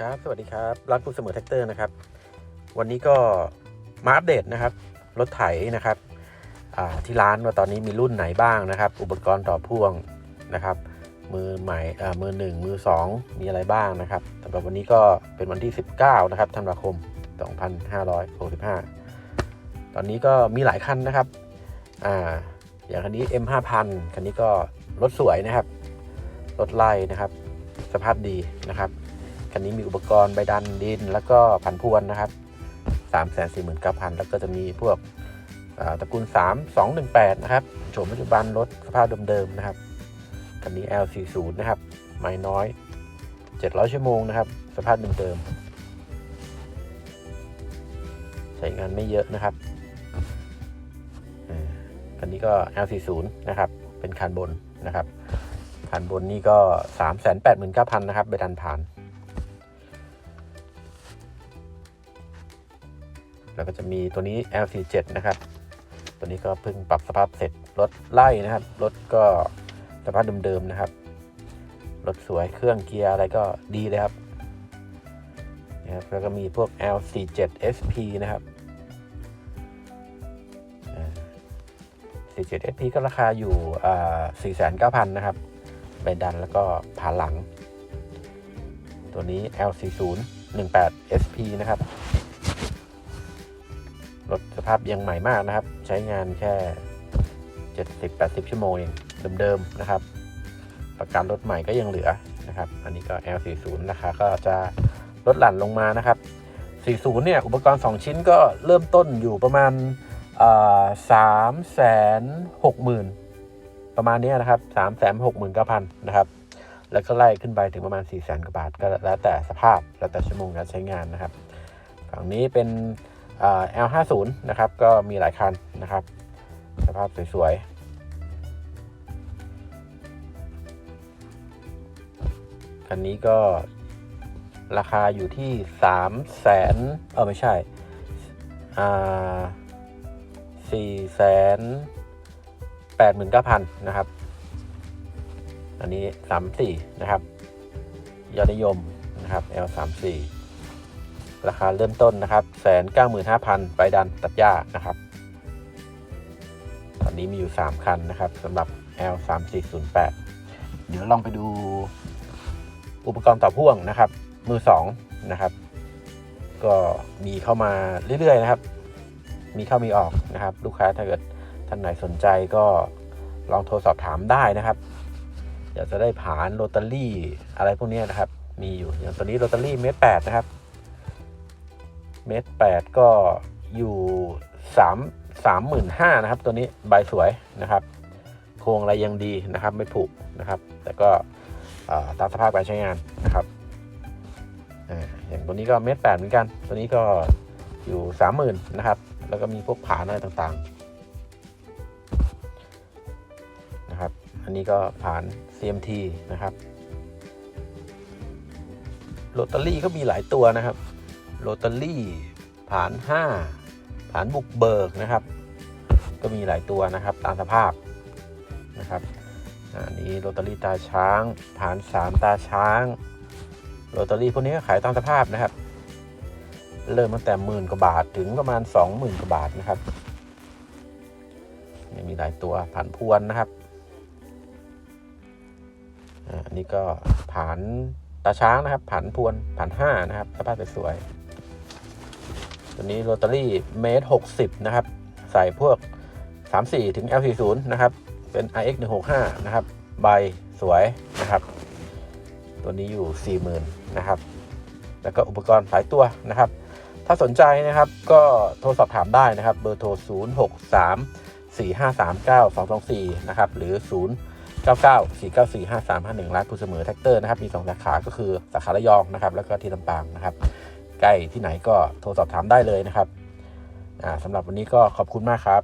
ครับ สวัสดีครับ รักผู้เสมอแท็กเตอร์นะครับ วันนี้ก็มาอัปเดตนะครับ รถไถนะครับที่ร้านว่าตอนนี้มีรุ่นไหนบ้างนะครับ อุปกรณ์ต่อพ่วงนะครับ มือใหม่มือหนึ่งมือสองมีอะไรบ้างนะครับสำหรับวันนี้ก็เป็นวันที่ 19 นะครับธันวาคม 2565 ตอนนี้ก็มีหลายคันนะครับออย่างคันนี้ M5000 คันนี้ก็รถสวยนะครับ รถไล่นะครับ สภาพดีนะครับ คันนี้มีอุปกรณ์ใบดันดิน แล้วก็ผันพวนนะครับ3 4 9 0 0 0 แล้วก็จะมีพวกตระกูล 3 2 1 8 นะครับโฉมปัจจุบันรถสภาพเดิมๆนะครับคันนี้ L40 นะครับ ไม่น้อย 700 ชั่วโมงนะครับ สภาพเดิมๆใช้งานไม่เยอะนะครับคันนี้ก็ L40 นะครับ เป็นคันบนนะครับคันบนนี่ก็ 389,000 นะครับใบดันผ่าน แล้วก็จะมีตัวนี้ L47 นะครับ ตัวนี้ก็เพิ่งปรับสภาพเสร็จ รถไล่นะครับ รถก็สภาพเดิมๆนะครับ รถสวย เครื่องเกียร์อะไรก็ดีเลยครับนะครับ แล้วก็มีพวก L47 SP นะครับ 47 SP ก็ราคาอยู่ 49,000 นะครับใบดันแล้วก็ผ่าหลัง ตัวนี้ L40 18 SP นะครับ รถสภาพยังใหม่มากนะครับ ใช้งานแค่ 70-80 ชั่วโมงเองเดิมๆนะครับ ประกันรถใหม่ก็ยังเหลือนะครับ อันนี้ก็ L40 ราคาก็จะลดหลั่นลงมานะครับ 40 เนี่ย อุปกรณ์ 2 ชิ้นก็เริ่มต้นอยู่ประมาณสามแสนหกหมื่นประมาณนี้นะครับสามแสนหกหมื่นเก้าพันนะครับ แล้วก็ไล่ขึ้นไปถึงประมาณ4ี่แสนกว่าบาทก็แล้วแต่สภาพ แล้วแต่ชั่วโมงการใช้งานนะครับ ฝั่งนี้เป็น L50 นะครับ ก็มีหลายคันนะครับ สภาพสวยๆ คันนี้ก็ราคาอยู่ที่3 0 0แสนเออไม่ใช่สี่แสนแปดหมื่นเก้าพันนะครับ อันนี้สามสี่นะครับ ยอดนิยมนะครับ L สามสี่ ราคาเริ่มต้นนะครับแสนเก้าหมื่นห้าพันใบดันตัดหญ้านะครับ ตอนนี้มีอยู่ 3 คันนะครับสำหรับ L 3 4 0 8เดี๋ยวลองไปดูอุปกรณ์ต่อพ่วงนะครับ มือ2นะครับ ก็มีเข้ามาเรื่อยๆนะครับ มีเข้ามีออกนะครับ ลูกค้าถ้าเกิดท่านไหนสนใจก็ลองโทรสอบถามได้นะครับอยากจะได้ผานโรตารี่อะไรพวกนี้นะครับ มีอยู่อย่างตัวนี้โรตารี่เมตรแปดนะครับ เมตรแปดก็อยู่สามสามหมื่นห้านะครับ ตัวนี้ใบสวยนะครับ โครงอะไรยังดีนะครับ ไม่ผุนะครับ แต่ก็ตามสภาพการใช้งานนะครับอย่างตัวนี้ก็เมตรแปดเหมือนกัน ตัวนี้ก็อยู่สามหมื่นนะครับ แล้วก็มีพวกผานอะไรต่างๆนะครับ อันนี้ก็ผาน CMT นะครับโรตารี่ก็มีหลายตัวนะครับ โรตารี่ผาน 5 ผานบุกเบิกนะครับ ก็มีหลายตัวนะครับตามสภาพนะครับอันนี้โรตารี่ตาช้าง ผาน 3 ตาช้างโรตารี่พวกนี้ก็ขายตามสภาพนะครับ เริ่มตั้งแต่หมื่นกว่าบาทถึงประมาณ 20,000กว่าบาทนะครับนี่มีหลายตัวผานพวนนะครับอันนี้ก็ผานตาช้างนะครับผันพวนผันห้านะครับสภาพสวยๆ ตัวนี้โรตารี่เมตรหกสิบนะครับ ใส่พวก 34 ถึง L40 นะครับ เป็น RX 165นะครับ ใบสวยนะครับ ตัวนี้อยู่ 40,000นะครับ แล้วก็อุปกรณ์หลายตัวนะครับ ถ้าสนใจนะครับก็โทรสอบถามได้นะครับ เบอร์โทร 0 6 3 4 5 3 9 2 2 4 นะครับ หรือ 0 99 494 5351ร้านผู้เสมอแท็กเตอร์นะครับ มี 2 สาขา ก็คือสาขาระยองนะครับ แล้วก็ที่ลำปางนะครับ ใกล้ที่ไหนก็โทรสอบถามได้เลยนะครับอ่าสำหรับวันนี้ก็ขอบคุณมากครับ